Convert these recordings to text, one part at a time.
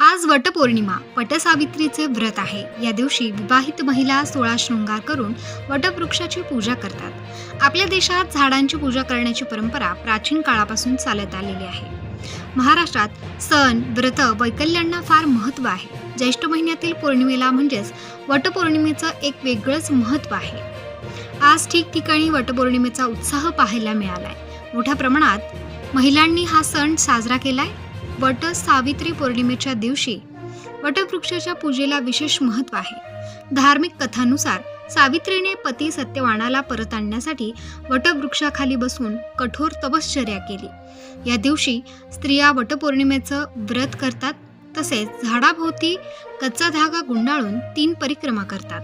आज वटपौर्णिमा वटसावित्रीचे व्रत आहे. या दिवशी विवाहित महिला सोळा शृंगार करून वटवृक्षाची पूजा करतात. आपल्या देशात झाडांची पूजा करण्याची परंपरा प्राचीन काळापासून चालत आलेली आहे. महाराष्ट्रात सण व्रत वैकल्यांना फार महत्त्व आहे. ज्येष्ठ महिन्यातील पौर्णिमेला म्हणजेच वटपौर्णिमेचं एक वेगळंच महत्त्व आहे. आज ठिकठिकाणी वटपौर्णिमेचा उत्साह पाहायला मिळालाय. मोठ्या प्रमाणात महिलांनी हा सण साजरा केलाय. वट सावित्री पौर्णिमेच्या दिवशी वटवृक्षाच्या पूजेला विशेष महत्त्व आहे. धार्मिक कथानुसार सावित्रीने पती सत्यवानाला परत आणण्यासाठी वटवृक्षाखाली बसून कठोर तपश्चर्या केली. या दिवशी स्त्रिया वटपौर्णिमेचं व्रत करतात तसेच झाडाभोवती कच्चा धागा गुंडाळून तीन परिक्रमा करतात.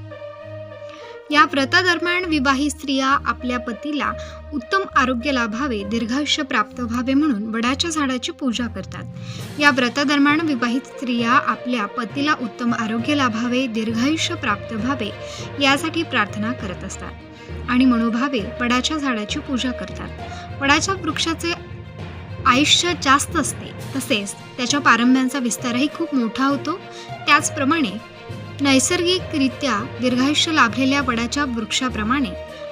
या व्रतादरम्यान विवाहित स्त्रिया आपल्या पतीला उत्तम आरोग्य लाभावे दीर्घायुष्य प्राप्त व्हावे म्हणून वडाच्या झाडाची पूजा करतात. या व्रतादरम्यान विवाहित स्त्रिया आपल्या पतीला उत्तम आरोग्य लाभावे दीर्घायुष्य प्राप्त व्हावे यासाठी प्रार्थना करत असतात आणि मनोभावे वडाच्या झाडाची पूजा करतात. वडाच्या वृक्षाचे आयुष्य जास्त असते तसेच त्याच्या पारंब्यांचा विस्तारही खूप मोठा होतो. त्याचप्रमाणे नैसर्गिकरित्या दीर्घायुष्य लाभलेल्या वडाच्या वृक्षाप्रमाणे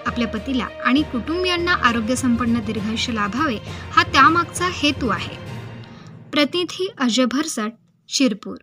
आपल्या पतीला आणि कुटुंबियांना आरोग्यसंपन्न दीर्घायुष्य लाभावे हा त्यामागचा हेतू आहे. प्रतिनिधी अजय भरसट शिरपूर.